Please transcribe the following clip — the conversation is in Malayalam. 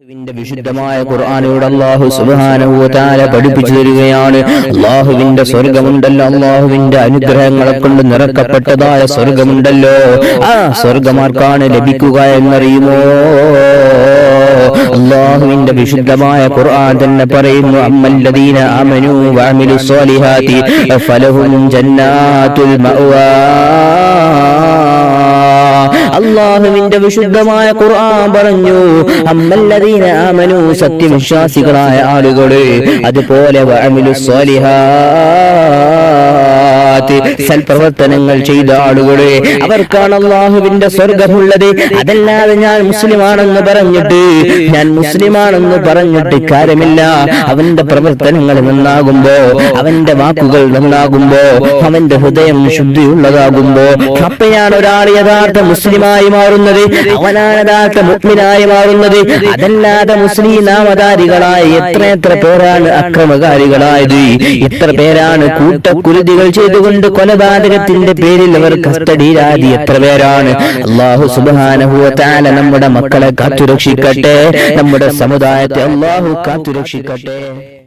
അള്ളാഹുവിന്റെ വിശുദ്ധമായ ഖുർആാനോട് അള്ളാഹു സുബാനുഭൂതാല പഠിപ്പിച്ചു തരികയാണ് അള്ളാഹുവിന്റെ സ്വർഗമുണ്ടല്ലോ അള്ളാഹുവിന്റെ അനുഗ്രഹങ്ങളെ കൊണ്ട് നിറക്കപ്പെട്ടതായ സ്വർഗമുണ്ടല്ലോ ആ സ്വർഗമാർക്കാണ് ലഭിക്കുക എന്നറിയുമോ? അള്ളാഹുവിന്റെ വിശുദ്ധമായ ഖുർആൻ തന്നെ പറയുന്നു അമ്മല്ലദീന അമനു വഅമിലു സ്വാലിഹാതി ഫലഹും ജന്നാതുൽ മഅവാ. അള്ളാഹുവിന്റെ വിശുദ്ധമായ ഖുർആൻ പറഞ്ഞു. അമ്മല്ലദീന ആമനു സത്യവിശ്വാസികളായ ആളുകളെ അതുപോലെ സ്വാലിഹാത്ത് സൽപ്രവർത്തനങ്ങൾ ചെയ്ത ആളുകളെ അവർക്കാണ് അള്ളാഹുവിന്റെ സ്വർഗമുള്ളത്. അതല്ലാതെ ഞാൻ മുസ്ലിമാണെന്ന് പറഞ്ഞിട്ട് ഞാൻ മുസ്ലിമാണെന്ന് പറഞ്ഞിട്ട് കാര്യമില്ല. അവന്റെ പ്രവർത്തനങ്ങൾ നന്നാകുമ്പോ അവന്റെ വാക്കുകൾ നന്നാകുമ്പോ അവന്റെ ഹൃദയം ശുദ്ധിയുള്ളതാകുമ്പോ അപ്പയാണ് ഒരാൾ യഥാർത്ഥ മുസ്ലിമായി മാറുന്നത്. അവനാണ് യഥാർത്ഥ മുസ്ലിനായി മാറുന്നത്. അതല്ലാതെ മുസ്ലിം നാമധാരികളായ എത്ര എത്ര പേരാണ് അക്രമകാരികളായത്. എത്ര പേരാണ് കൂട്ടക്കുരുതികൾ ചെയ്തുകൊണ്ട് കൊലപാതകത്തിന്റെ പേരിൽ അവർ കസ്റ്റഡിയിലാതി എത്ര പേരാണ്? അള്ളാഹു സുബാനഹുല നമ്മുടെ മക്കളെ കാത്തുരക്ഷിക്കട്ടെ. നമ്മുടെ സമുദായത്തെ അള്ളാഹു കാത്തുരക്ഷിക്കട്ടെ.